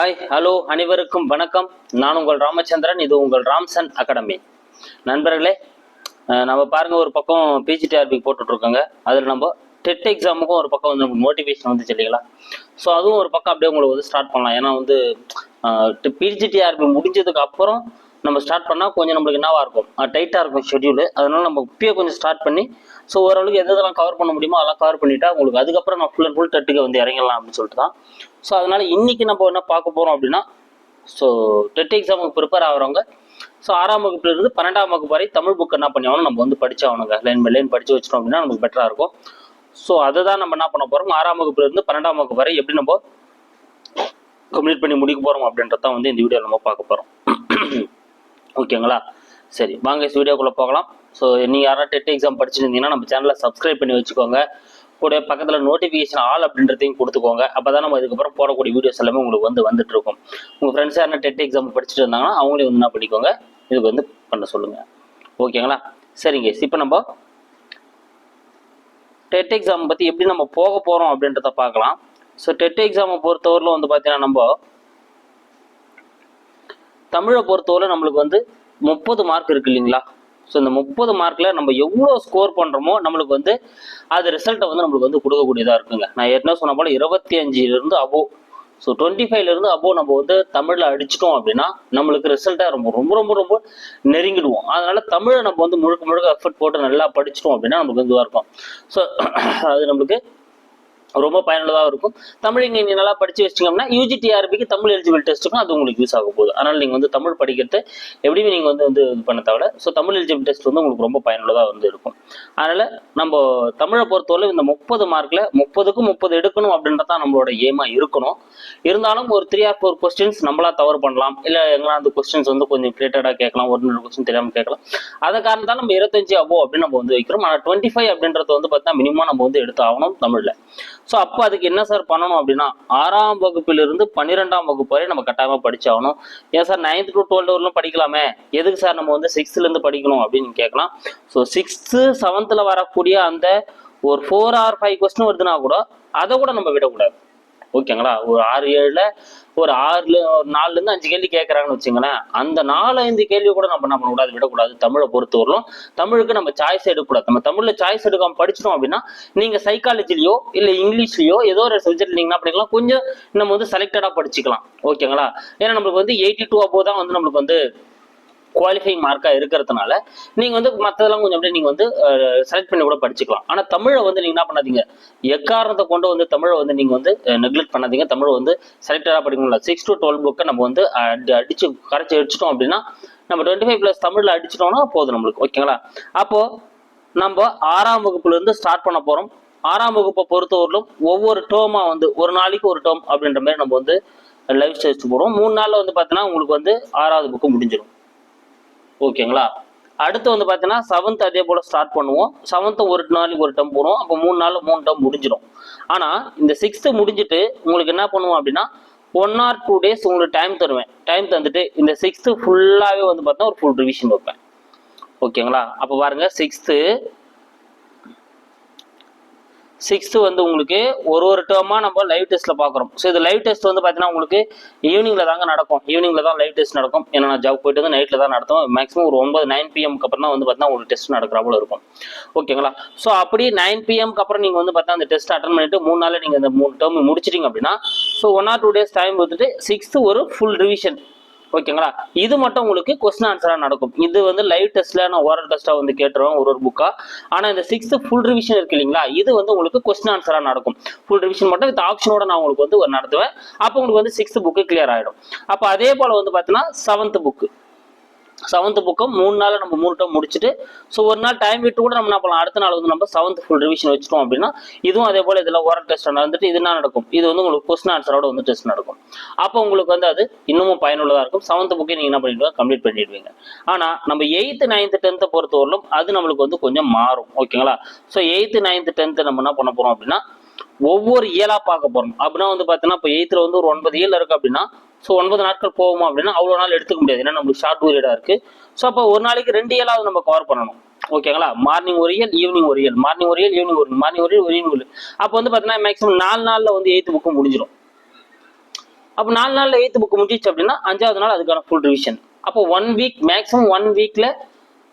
Hi hello அனைவருக்கும் வணக்கம். நான் உங்கள் ராமச்சந்திரன் இது உங்கள் ராம்சன் அகாடமி. நண்பர்களே நம்ம பாருங்க ஒரு பக்கம் பிஜிடிஆர்பி போட்டுட்ருக்கோங்க. அதில் நம்ம டெட் எக்ஸாமுக்கும் ஒரு பக்கம் வந்து நமக்கு மோட்டிவேஷன் வந்து இல்லைங்களா ஸோ அதுவும் ஒரு பக்கம் அப்படியே உங்களுக்கு வந்து ஸ்டார்ட் பண்ணலாம். ஏன்னா வந்து பிஜிடிஆர்பி முடிஞ்சதுக்கு அப்புறம் நம்ம ஸ்டார்ட் பண்ணால் கொஞ்சம் நம்மளுக்கு என்னவா இருக்கும்? டைட்டாக இருக்கும் ஷெட்யூல் அதனால நம்ம இப்பயே கொஞ்சம் ஸ்டார்ட் பண்ணி ஸோ ஓரளவுக்கு எது எதெல்லாம் கவர் பண்ண முடியுமோ அதெல்லாம் கவர் பண்ணிட்டா உங்களுக்கு அதுக்கப்புறம் நான் ஃபுல் அண்ட் ஃபுல் டெட்டுக்கு வந்து இறங்கலாம் அப்படின்னு சொல்லிட்டு தான் ஸோ அதனால இன்றைக்கி நம்ம என்ன பார்க்க போகிறோம் அப்படின்னா ஸோ டெட் எக்ஸாமுக்கு ப்ரிப்பேர் ஆகிறவங்க ஸோ ஆறாம் வகுப்புலேருந்து பன்னெண்டாம் வகுப்பு வரை தமிழ் புக் என்ன பண்ணி ஆகணும் நம்ம வந்து படிச்சாகணுங்க. லைன் பை லைன் படித்து வச்சிட்டோம் அப்படின்னா நமக்கு பெட்டராக இருக்கும். ஸோ அதை தான் நம்ம என்ன பண்ண போகிறோம் ஆறாம் வகுப்புலேருந்து பன்னெண்டாம் வகுப்பு வரை எப்படி நம்ம கம்ப்ளீட் பண்ணி முடிக்க போகிறோம் அப்படின்றத வந்து இந்த வீடியோவில் நம்ம பார்க்க போகிறோம் ஓகேங்களா சரி வாங்க இந்த வீடியோக்குள்ளே போகலாம். ஸோ நீங்கள் யாராவது டெட் எக்ஸாம் படிச்சிருந்தீங்கன்னா நம்ம சேனலை சப்ஸ்கிரைப் பண்ணி வச்சுக்கோங்க. கூட பக்கத்தில் நோட்டிஃபிகேஷன் ஆல் அப்படின்றதையும் கொடுத்துக்கோங்க. அப்போ தான் நம்ம இதுக்கப்புறம் போடக்கூடிய வீடியோஸ் எல்லாமே உங்களுக்கு வந்து வந்துட்டு இருக்கும் உங்கள் ஃப்ரெண்ட்ஸ் யாரும் டெட் எக்ஸாம் படிச்சுட்டு இருந்தாங்கன்னா அவங்களே வந்து என்ன பண்ணிக்கோங்க. இதுக்கு வந்து பண்ண சொல்லுங்கள் ஓகேங்களா? சரிங்க. இப்போ நம்ம டெட் எக்ஸாம் பற்றி எப்படி நம்ம போக போகிறோம் அப்படின்றத பார்க்கலாம். ஸோ டெட் எக்ஸாமை பொறுத்தவரையில் வந்து பார்த்தீங்கன்னா நம்ம தமிழை பொறுத்தவரை நம்மளுக்கு வந்து முப்பது மார்க் இருக்கு இல்லைங்களா? ஸோ இந்த முப்பது மார்க்கில் நம்ம எவ்வளோ ஸ்கோர் பண்ணுறோமோ நம்மளுக்கு வந்து அது ரிசல்ட்டை வந்து நம்மளுக்கு வந்து கொடுக்கக்கூடியதாக இருக்குங்க. நான் ஏற்கனவே சொன்ன போல் இருபத்தி அஞ்சுலேருந்து அபோ ஸோ டுவெண்ட்டி ஃபைவ்லேருந்து அபோ நம்ம வந்து தமிழில் அடிச்சிட்டோம் அப்படின்னா நம்மளுக்கு ரிசல்ட்டாக ரொம்ப ரொம்ப ரொம்ப ரொம்ப நெருங்கிடுவோம். அதனால தமிழை நம்ம வந்து முழுக்க முழுக்க எஃபர்ட் போட்டு நல்லா படிச்சிட்டோம் அப்படின்னா நமக்கு இதுவாக இருக்கும். ஸோ அது நம்மளுக்கு ரொம்ப பயனுள்ளதாக இருக்கும். தமிழ் இங்கே நீங்கள் நல்லா படிச்சு வச்சிட்டீங்கன்னா யூஜிடிஆர்பிக்கு தமிழ் எலிஜிபிள் டெஸ்ட்டுக்கும் அது உங்களுக்கு யூஸ் ஆக போகுது. அதனால் நீங்கள் வந்து தமிழ் படிக்கிறது எப்படியுமே நீங்கள் வந்து வந்து இது பண்ண தவிர ஸோ தமிழ் எலிஜிபிள் டெஸ்ட் வந்து உங்களுக்கு ரொம்ப பயனுள்ளதாக வந்து இருக்கும். அதனால் நம்ம தமிழை பொறுத்தவரை இந்த முப்பது மார்க்கில் முப்பதுக்கும் முப்பது எடுக்கணும் அப்படின்றது தான் நம்மளோட ஏமாக இருக்கணும். இருந்தாலும் ஒரு த்ரீ ஆர் ஃபோர் கொஸ்டின்ஸ் நம்மளா தவறு பண்ணலாம். இல்லை எங்களா அந்த கொஸ்டின்ஸ் வந்து கொஞ்சம் ரிலேட்டடாக கேட்கலாம் ஒரு ரெண்டு கொஸ்டின் தெரியாமல் கேட்கலாம். அதை காரணத்தால் நம்ம இருபத்தஞ்சு அபோ அப்படின்னு நம்ம வந்து வைக்கிறோம். ஆனால் டுவெண்ட்டி ஃபைவ் அப்படின்றது வந்து பார்த்தீங்கன்னா மினிமம் நம்ம வந்து எடுத்து ஆகணும் தமிழில். ஸோ அப்போ அதுக்கு என்ன சார் பண்ணணும் அப்படின்னா ஆறாம் வகுப்பிலிருந்து பன்னிரெண்டாம் வகுப்பு வரை நம்ம கட்டாயமாக படிச்சாகணும். ஏன் சார் நைன்த் டு டுவெல்த் வரலும் படிக்கலாமே? எதுக்கு சார் நம்ம வந்து சிக்ஸ்த்துலேருந்து படிக்கணும் அப்படின்னு கேட்கலாம் ஸோ சிக்ஸ்த்து செவன்த்தில் வரக்கூடிய அந்த ஒரு ஃபோர் ஆர் ஃபைவ் கொஸ்டின் வருதுன்னா கூட அதை கூட நம்ம விடக்கூடாது. ஓகேங்களா? ஒரு ஆறு ஏழுல ஒரு ஆறுல ஒரு நாலுலேருந்து அஞ்சு கேள்வி கேட்குறாங்கன்னு வச்சுங்களேன். அந்த நாலு ஐந்து கேள்வி கூட நம்ம என்ன பண்ணக்கூடாது விடக்கூடாது. தமிழை பொறுத்தவரையிலும் தமிழுக்கு நம்ம சாய்ஸ் எடுக்கக்கூடாது. நம்ம தமிழில் சாய்ஸ் எடுக்காமல் படிச்சிட்டோம் அப்படின்னா நீங்கள் சைக்காலஜிலையோ இல்லை இங்கிலீஷ்லையோ ஏதோ ஒரு சப்ஜெக்ட் நீங்கள் என்ன பண்ணிக்கலாம் கொஞ்சம் நம்ம வந்து செலக்டடாக படிச்சுக்கலாம். ஓகேங்களா? ஏன்னா நம்மளுக்கு வந்து எயிட்டி டூ அப்போ தான் வந்து நம்மளுக்கு வந்து குவாலிஃபைங் மார்க்காக இருக்கிறதுனால நீங்கள் வந்து மற்றதெல்லாம் கொஞ்சம் அப்படியே நீங்கள் வந்து செலக்ட் பண்ணி கூட படிச்சுக்கலாம். ஆனால் தமிழை வந்து நீங்கள் என்ன பண்ணாதீங்க. எக்காரணத்தை கொண்டு வந்து தமிழை வந்து நீங்கள் வந்து நெக்லெக்ட் பண்ணாதீங்க. தமிழை வந்து செலக்டடாக படிக்கணும்ல. சிக்ஸ் டு டுவெல் புக்கை நம்ம வந்து அடி- அடிச்சு கரைச்சி அடிச்சிட்டோம் அப்படின்னா நம்ம டுவெண்ட்டி ஃபைவ் ப்ளஸ் தமிழில் அடிச்சிட்டோம்னா போதும் நம்மளுக்கு. ஓகேங்களா அப்போது நம்ம ஆறாம் வகுப்புல இருந்து ஸ்டார்ட் பண்ண போகிறோம் ஆறாம் வகுப்பை பொறுத்தவரையிலும் ஒவ்வொரு டேர்மாக வந்து ஒரு நாளைக்கு ஒரு டேர்ம் அப்படின்ற மாதிரி நம்ம வந்து லைவ் டெஸ்ட் போடுவோம் மூணு நாளில் வந்து பார்த்தீங்கன்னா உங்களுக்கு வந்து ஆறாவது புக்கு முடிஞ்சிடும். ஓகேங்களா? அடுத்து வந்து பார்த்தீங்கன்னா செவன்த் அதே போல் ஸ்டார்ட் பண்ணுவோம். செவன்த்து ஒரு நாளைக்கு ஒரு டம் போடுவோம். அப்போ மூணு நாள் மூணு டம் முடிஞ்சிடும் ஆனால் இந்த சிக்ஸ்த்து முடிஞ்சிட்டு உங்களுக்கு என்ன பண்ணுவோம் அப்படின்னா ஒன் ஆர் டூ டேஸ் உங்களுக்கு டைம் தருவேன். டைம் தந்துட்டு இந்த சிக்ஸ்த்து ஃபுல்லாகவே வந்து பார்த்தீங்கன்னா ஒரு ஃபுல் ரிவிஷன் வைப்பேன். ஓகேங்களா? அப்போ பாருங்க சிக்ஸ்த்து சிக்ஸ்த்து வந்து உங்களுக்கு ஒரு ஒரு டேர்மாக நம்ம லைவ் டெஸ்ட்டில் பார்க்குறோம் ஸோ இது லைவ் டெஸ்ட் வந்து பார்த்தீங்கன்னா உங்களுக்கு ஈவினிங்கில் தாங்க நடக்கும். ஈவினிங்கில் தான் லைவ் டெஸ்ட் நடக்கும். ஏன்னா நான் ஜாப் போயிட்டு வந்து நைட்டில் தான் நடத்தும் மேக்ஸிமம் ஒரு ஒன்பது நைன் பிஎம்க்கு அப்புறம் தான் வந்து பார்த்தீங்கன்னா உங்களுக்கு டெஸ்ட் நடக்கிறாப்புல இருக்கும். ஓகேங்களா ஸோ அப்படி நைன் பிஎம்க்கு அப்புறம் நீங்கள் வந்து பார்த்தா அந்த டெஸ்ட் அட்டன் பண்ணிட்டு மூணு நாளில் நீங்கள் அந்த மூணு டேர்ம் முடிச்சிட்டீங்க அப்படின்னா so one or two days time வந்துட்டு சிக்ஸ்த்து ஒரு ஃபுல் ரிவிஷன் ஓகேங்களா? இது மட்டும் உங்களுக்கு கொஸ்டின் ஆன்சராக நடக்கும். இது வந்து லைவ் டெஸ்ட்ல நான் ஓரல் டெஸ்ட்டாக வந்து கேட்டுருவேன் ஒரு ஒரு புக்கா ஆனால் இந்த சிக்ஸ்த் ஃபுல் ரிவிஷன் இருக்கு இல்லைங்களா? இது வந்து உங்களுக்கு கொஸ்டின் ஆன்சராக நடக்கும். ஃபுல் ரிவிஷன் மட்டும் வித் ஆப்ஷனோட நான் உங்களுக்கு வந்து நடத்துவேன். அப்போ உங்களுக்கு வந்து சிக்ஸ்த் புக்கு கிளியர் ஆகிடும் அப்போ அதே போல் வந்து பார்த்தீங்கன்னா செவன்த் புக்கு செவன்த் புக்கும் மூணு நாள் நம்ம மூணு டைம் முடிச்சுட்டு ஸோ ஒரு நாள் டைம் விட்டு கூட நம்ம என்ன பண்ணலாம் அடுத்த நாள் வந்து நம்ம செவன்த் ஃபுல் ரிவிஷன் வச்சுட்டோம் அப்படின்னா இதுவும் அதே போல் இதில் ஓரல் டெஸ்ட் நடந்துட்டு இது என்ன நடக்கும்? இது வந்து உங்களுக்கு கொஸ்டின் ஆன்சரோட வந்து டெஸ்ட் நடக்கும். அப்போ உங்களுக்கு வந்து அது இன்னமும் பயனுள்ளதாக இருக்கும். செவன்த் புக்கே நீங்கள் என்ன பண்ணிடுவா கம்ப்ளீட் பண்ணிடுவீங்க. ஆனால் நம்ம எயித்து நைன்த்து டென்த்தை பொறுத்தவரையிலும் அது நம்மளுக்கு வந்து கொஞ்சம் மாறும். ஓகேங்களா ஸோ எயித்து நைன்த்து டென்த்து நம்ம என்ன பண்ண போகிறோம் அப்படின்னா ஒவ்வொரு இயலா பார்க்க போறோம். அப்படின்னா வந்து பார்த்தீங்கன்னா இப்போ எயித்துல வந்து ஒரு ஒன்பது இயல் இருக்கு அப்படின்னா ஸோ ஒன்பது நாட்கள் போகுமா அப்படின்னா அவ்வளோ நாள் எடுத்துக்க முடியாது. ஏன்னா நம்மளுக்கு ஷார்ட் பீரியடா இருக்கு. ஸோ அப்போ ஒரு நாளைக்கு ரெண்டு இயலாவது நம்ம கவர் பண்ணணும். ஓகேங்களா மார்னிங் ஒரு இயல் ஈவினிங் ஒரு இயல். மார்னிங் ஒரு இயல் ஈவினிங் ஒரு மார்னிங் ஒரு இயல் ஈவினிங் ஒரு அப்போ வந்து பார்த்தீங்கன்னா மேக்ஸிமம் நாலு நாளில் வந்து எயித்து புக்கு முடிஞ்சிடும். அப்போ நாலு நாளில் எயித்து புக்கு முடிஞ்சிச்சு அப்படின்னா அஞ்சாவது நாள் அதுக்கான ஃபுல் ரிவிஷன் அப்போ ஒன் வீக் மேக்ஸிமம் ஒன் வீக்கில்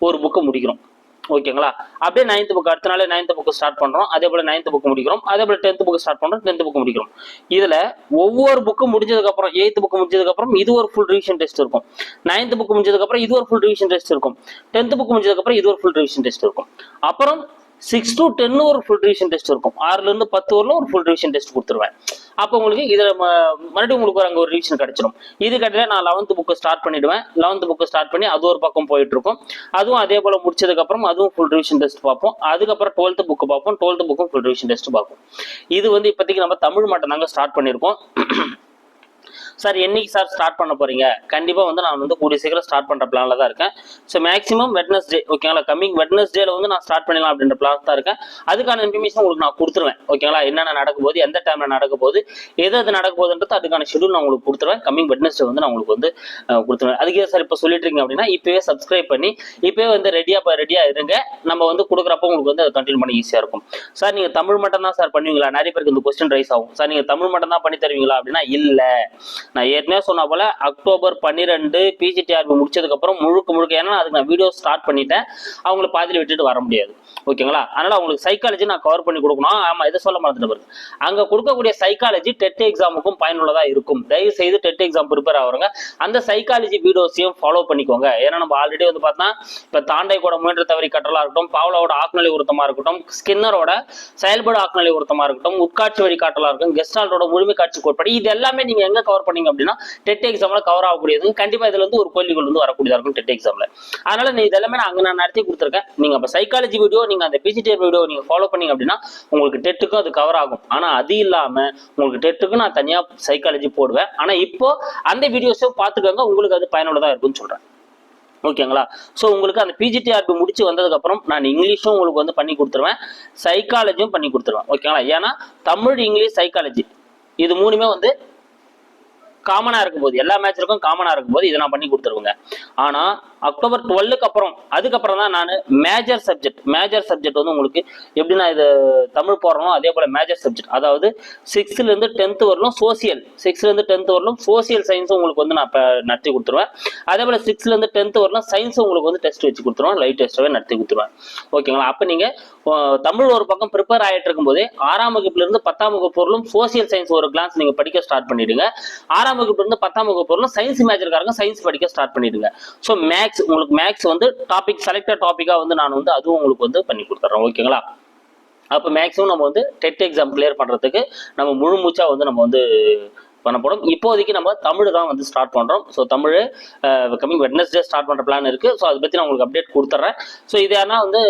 ஒரு புக்கை முடிக்கிறோம். ஓகேங்களா? அப்படியே நைன்த் புக் அடுத்த நாளே நைன்த் புக் ஸ்டார்ட் பண்ணுறோம் அதே போல் நைன்த் புக் முடிக்கிறோம். அதே போல் டென்த் புக் ஸ்டார்ட் பண்ணுறோம் டென்த் புக் முடிக்கிறோம். இதுல ஒவ்வொரு புக்கும் முடிஞ்சதுக்கப்புறம் எயித் புக்கு புக் முடிஞ்சதுக்கு அப்புறம் இது ஒரு ஃபுல் ரிவிஷன் டெஸ்ட் இருக்கும். நைன்த் புக் முடிஞ்சதுக்கப்புறம் இது ஒரு ஃபுல் ரிவிஷன் டெஸ்ட் இருக்கும். டென்த் புக் முடிஞ்சதுக்கப்புறம் இது ஒரு ஃபுல் ரிவிஷன் டெஸ்ட் இருக்கும். அப்புறம் சிக்ஸ் டு டென்னு ஒரு ஃபுல் ரிவிஷன் டெஸ்ட் இருக்கும். ஆறுலேருந்து பத்து வரலும் ஒரு ஃபுல் ரிவிஷன் டெஸ்ட் கொடுத்துருவேன். அப்போ உங்களுக்கு இதில் ம- மறுபடியும் உங்களுக்கு ஒரு ஒரு ரிவிஷன் கிடச்சிடும் இது கட்டில நான் லெவன்த்து புக்கு ஸ்டார்ட் பண்ணிடுவேன். லெவன்த்து புக்கு ஸ்டார்ட் பண்ணி அது ஒரு பக்கம் போயிட்டுருக்கும். அதுவும் அதே போல் முடிச்சதுக்கப்புறம் அதுவும் ஃபுல் ரிவிஷன் டெஸ்ட் பார்ப்போம். அதுக்கப்புறம் டுவெல்த்து புக்கு பார்ப்போம். டுவெல்த்து புக்கும் ஃபுல் ரிவிஷன் டெஸ்ட் பார்ப்போம். இது வந்து இப்போதைக்கு நம்ம தமிழ் மட்டும் தாங்க ஸ்டார்ட் பண்ணியிருக்கோம். சார் என்னைக்கு சார் ஸ்டார்ட் பண்ண போறீங்க? கண்டிப்பா வந்து நான் வந்து கூடிய சீக்கிரம் ஸ்டார்ட் பண்ற பிளான்ல தான் இருக்கேன். ஸோ மேக்ஸிமம் வெட்னஸ்டே ஓகேங்களா கம்மிங் வெட்னஸ்டேல வந்து நான் ஸ்டார்ட் பண்ணலாம் அப்படின்ற பிளான் தான் இருக்கேன். அதுக்கான இன்ஃபர்மேஷன் உங்களுக்கு நான் கொடுத்துருவேன் ஓகேங்களா என்னென்ன நடக்க போகுது எந்த டைம்ல நடக்க போகுது எது எது நடக்க போகுதுன்றது அதுக்கான ஷெடியூல் நான் உங்களுக்கு கொடுத்துருவேன். கம்மிங் வெட்னஸ்டே வந்து நான் உங்களுக்கு வந்து கொடுத்துருவேன். அதுக்கே சார் இப்போ சொல்லிட்டு இருக்கீங்க அப்படின்னா இப்பவே சப்ஸ்கிரைப் பண்ணி இப்பவே வந்து ரெடியா ரெடியா இருங்க. நம்ம வந்து கொடுக்குறப்ப உங்களுக்கு வந்து அதை கண்டினியூ பண்ண ஈஸியா இருக்கும். சார் நீங்க தமிழ் மட்டும் தான் சார் பண்ணுவீங்களா? நிறைய பேருக்கு இந்த கொஸ்டின் ரைஸ் ஆகும். சார் நீங்க தமிழ் மட்டும் தான் பண்ணி தருவீங்களா அப்படின்னா இல்ல. நான் ஏற்கனவே சொன்ன போல அக்டோபர் பன்னிரெண்டு பிஜிடிஆர்பி முடிச்சதுக்கு அப்புறம் முழுக்க முழுக்க ஏன்னா அதுக்கு நான் வீடியோ ஸ்டார்ட் பண்ணிட்டேன். அவங்கள பாதியில் விட்டுட்டு வர முடியாது. ஓகேங்களா? அதனால அவங்களுக்கு சைக்காலஜி நான் கவர் பண்ணி கொடுக்கணும். ஆமா இதை சொல்ல மறந்துட்டு பாருங்க. அங்க கொடுக்கக்கூடிய சைக்காலஜி டெட் எக்ஸாமுக்கும் பயனுள்ளதா இருக்கும். தயவு செய்து டெட் எக்ஸாம் ப்ரிப்பேர் ஆகுறவங்க அந்த சைக்காலஜி வீடியோஸையும் ஃபாலோ பண்ணிக்கோங்க. ஏன்னா நம்ம ஆல்ரெடி வந்து பார்த்தா இப்ப தாண்டை கூட முயன்ற தவறி கற்றலா இருக்கட்டும் பாவலாவோட ஆக்நிலை உருத்தமா இருக்கட்டும் ஸ்கின்னரோட செயல்பாடு ஆக்நிலை உருத்தமா இருக்கட்டும் உட்காட்சி வழிகாட்டலா இருக்கும் கெஸ்டால்டோட முழுமை காட்சி கோட்பாடு இது எல்லாமே நீங்க எங்க கவர் பண்ணீங்க அப்படின்னா டெட் எக்ஸாம்ல கவர் ஆகக்கூடியது. கண்டிப்பா இதுல இருந்து ஒரு கேள்விகள் வந்து வரக்கூடியதா இருக்கும் டெட் எக்ஸாம்ல அதனால நீ இதெல்லாமே நான் அங்க நான் நடத்தி கொடுத்துருக்கேன். நீங்க அப்ப சைக்காலஜி வீடியோ நீங்க அந்த பிஜிடிஆர் வீடியோ நீங்க ஃபாலோ பண்ணீங்க அப்படின்னா உங்களுக்கு டெட்டுக்கும் அது கவர் ஆகும். ஆனா அது இல்லாம உங்களுக்கு டெட்டுக்கும் நான் தனியா சைக்காலஜி போடுவேன். ஆனா இப்போ அந்த வீடியோஸும் பார்த்துக்கோங்க உங்களுக்கு அது பயனுள்ளதா இருக்கும்னு சொல்றேன். ஓகேங்களா? ஸோ உங்களுக்கு அந்த பிஜிடிஆர்பி முடிச்சு வந்ததுக்கப்புறம் நான் இங்கிலீஷும் உங்களுக்கு வந்து பண்ணி கொடுத்துருவேன். சைக்காலஜியும் பண்ணி கொடுத்துருவேன். ஓகேங்களா? ஏன்னா தமிழ் இங்கிலீஷ் சைக்காலஜி இது மூணுமே வந்து காமனா இருக்கும்போது எல்லா மேட்ச்களுக்கும் காமனாக இருக்கும்போது இதை நான் பண்ணி கொடுத்துருவேங்க. ஆனால் அக்டோபர் டுவெல்லுக்கு அப்புறம் அதுக்கப்புறம் தான் நான் மேஜர் சப்ஜெக்ட் மேஜர் சப்ஜெக்ட் வந்து உங்களுக்கு எப்படி நான் இது தமிழ் போடுறனோ அதே போல் மேஜர் சப்ஜெக்ட் அதாவது சிக்ஸ்த்லேருந்து இருந்து வரலும் சோசியல் சிக்ஸ்த்லேருந்து டென்த்து வரலும் சோசியல் சயின்ஸும் உங்களுக்கு வந்து நான் இப்போ நடத்தி கொடுத்துருவேன். அதே போல் சிக்ஸ்த்லேருந்து டென்த்து வரலும் சயின்ஸும் உங்களுக்கு வந்து டெஸ்ட் வச்சு கொடுத்துருவேன். லைட் டெஸ்ட்டாகவே நடத்தி கொடுத்துருவேன். ஓகேங்களா அப்போ நீங்கள் தமிழ் ஒரு பக்கம் ப்ரிப்பேர் ஆகிட்டு இருக்கும்போதே ஆறாம் வகுப்புலேருந்து பத்தாம் வகுப்பு வரலும் சோசியல் சயின்ஸ் ஒரு கிளாஸ் நீங்கள் படிக்க ஸ்டார்ட் பண்ணிடுங்க. ஆறாம் வகுப்புலேருந்து பத்தாம் வகுப்பு வரலும் சயின்ஸ் மேஜர்காரங்க சயின்ஸ் படிக்க ஸ்டார்ட் பண்ணிடுங்க. ஸோ மேக்ஸ் உங்களுக்கு மேக்ஸ் வந்து டாபிக் செலக்டட் டாப்பிக்காக வந்து நான் வந்து அதுவும் உங்களுக்கு வந்து பண்ணி கொடுத்துட்றேன் ஓகேங்களா அப்போ மேக்ஸிமம் நம்ம வந்து டெட் எக்ஸாம் கிளியர் பண்ணுறதுக்கு நம்ம முழு மூச்சாக வந்து நம்ம வந்து பண்ணப்படும் இப்போதைக்கு நம்ம தமிழ் தான் வந்து ஸ்டார்ட் பண்ணுறோம் so Tamil coming Wednesday start பண்ணுற பிளான் இருக்குது ஸோ அதை பற்றி நான் உங்களுக்கு அப்டேட் கொடுத்துட்றேன் ஸோ இது யாரா வந்து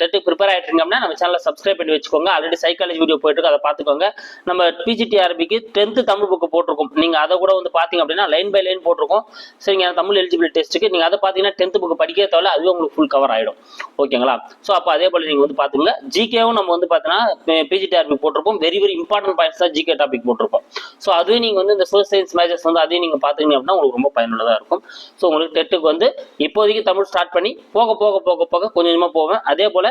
டெட்டுக்கு ப்ரிப்பேர் ஆகிட்டு இருக்கோம்னா நம்ம சேனலை சப்ஸ்கிரைப் பண்ணி வச்சுக்கோங்க. ஆல்ரெடி சைக்காலஜி வீடியோ போயிட்டு அதை பார்த்துக்கோங்க. நம்ம பிஜிடிஆர்பிக்கு டென்த்து தமிழ் புக்கு போட்டிருக்கோம். நீங்கள் அதை கூட வந்து பார்த்தீங்க அப்படின்னா லைன் பை லைன் போட்டிருக்கோம். சரிங்க தமிழ் எலிஜிபிலிட்டி டெஸ்ட்டுக்கு நீங்கள் அதை பார்த்தீங்கன்னா டென்த்து புக்கு படிக்க தவிர அதுவே உங்களுக்கு ஃபுல் கவர் ஆகிடும் ஓகேங்களா ஸோ அப்போ அதே போல் நீங்கள் வந்து பார்த்துக்கோங்க. ஜிகேவும் நம்ம வந்து பார்த்தீங்கன்னா பிஜிடிஆர்பி போட்டிருப்போம். வெரி வெரி இம்பார்ட்டன்ட் பாயிண்ட்ஸ் தான் ஜிகே டாபிக் போட்டிருப்போம். ஸோ அது அதுவே நீங்கள் வந்து இந்த சோசியல் சயின்ஸ் மேஜர்ஸ் வந்து அதையும் நீங்கள் பார்த்துக்கிங்க அப்படின்னா உங்களுக்கு ரொம்ப பயனுள்ளதாக இருக்கும். ஸோ உங்களுக்கு டெட்டுக்கு வந்து இப்போதைக்கு தமிழ் ஸ்டார்ட் பண்ணி போக போக போக போக கொஞ்சம் கொஞ்சமாக போவேன். அதே போல்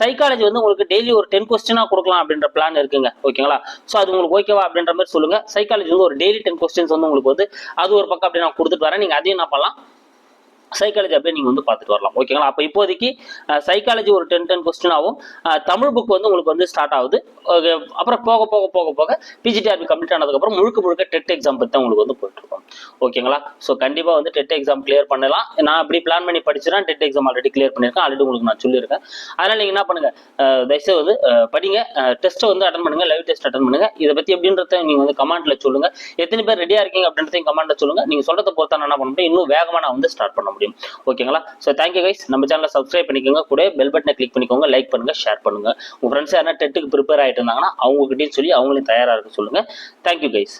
சைக்காலஜி வந்து உங்களுக்கு டெய்லி ஒரு டென் கொஸ்டினாக கொடுக்கலாம் அப்படின்ற பிளான் இருக்குங்க. ஓகேங்களா? ஸோ அது உங்களுக்கு ஓகேவா அப்படின்ற மாதிரி சொல்லுங்க. சைக்காலஜி வந்து ஒரு டெய்லி டென் கொஸ்டின்ஸ் வந்து உங்களுக்கு வந்து அது ஒரு பக்கம் அப்படி நான் கொடுத்துட்டு வரேன். நீங்கள் அதையும் என்ன பண்ணலாம்? சைக்காலஜி அப்படியே நீங்கள் வந்து பார்த்துட்டு வரலாம். ஓகேங்களா அப்போ இப்போதைக்கு சைக்காலஜி ஒரு டென் டென் கொஸ்டினாகவும் தமிழ் புக் வந்து உங்களுக்கு வந்து ஸ்டார்ட் ஆகுது. அப்புறம் போக போக போக போக பிஜிடிஆர்பி கம்ப்ளீட் ஆனதுக்கப்புறம் முழுக்க முழுக்க டெட் எக்ஸாம் பற்றி தான் உங்களுக்கு வந்து போயிட்டுருக்கோம் ஓகேங்களா ஸோ கண்டிப்பாக வந்து டெட் எக்ஸாம் கிளியர் பண்ணலாம். நான் அப்படி பிளான் பண்ணி படிச்சுனா டெட் எக்ஸாம் ஆல்ரெடி கிளியர் பண்ணியிருக்கேன். ஆல்ரெடி உங்களுக்கு நான் சொல்லியிருக்கேன். அதனால் நீங்கள் என்ன பண்ணுங்க? தயவுசெய்து வந்து படிங்க. டெஸ்ட்டை வந்து அட்டன் பண்ணுங்க. லைவ் டெஸ்ட் அட்டன் பண்ணுங்க. இதை பற்றி எப்படின்றத நீங்கள் வந்து கமெண்ட்ல சொல்லுங்க. எத்தனை பேர் ரெடியாக இருக்கீங்க அப்படின்றதையும் கமெண்ட்ல சொல்லுங்க. நீங்கள் சொல்றதை பொறுத்தான நான் என்ன பண்ண முடியும்? இன்னும் வேகமாக நான் வந்து ஸ்டார்ட் பண்ண முடியும். ஓகேங்களா ஸோ தேங்க்யூ கைஸ் நம்ம சேனலை சப்ஸ்கிரைப் பண்ணிக்கோங்க. கூட பெல் பட்டனை கிளிக் பண்ணிக்கோங்க. லைக் பண்ணுங்க ஷேர் பண்ணுங்க. உங்க ஃப்ரெண்ட்ஸ் யாரா டெட்டுக்கு ப்ரிப்பேர் ஆகிட்டு இருந்தாங்கன்னா அவங்ககிட்டயும் சொல்லி அவங்களையும் தயாராக இருக்க சொல்லுங்க. Thank you guys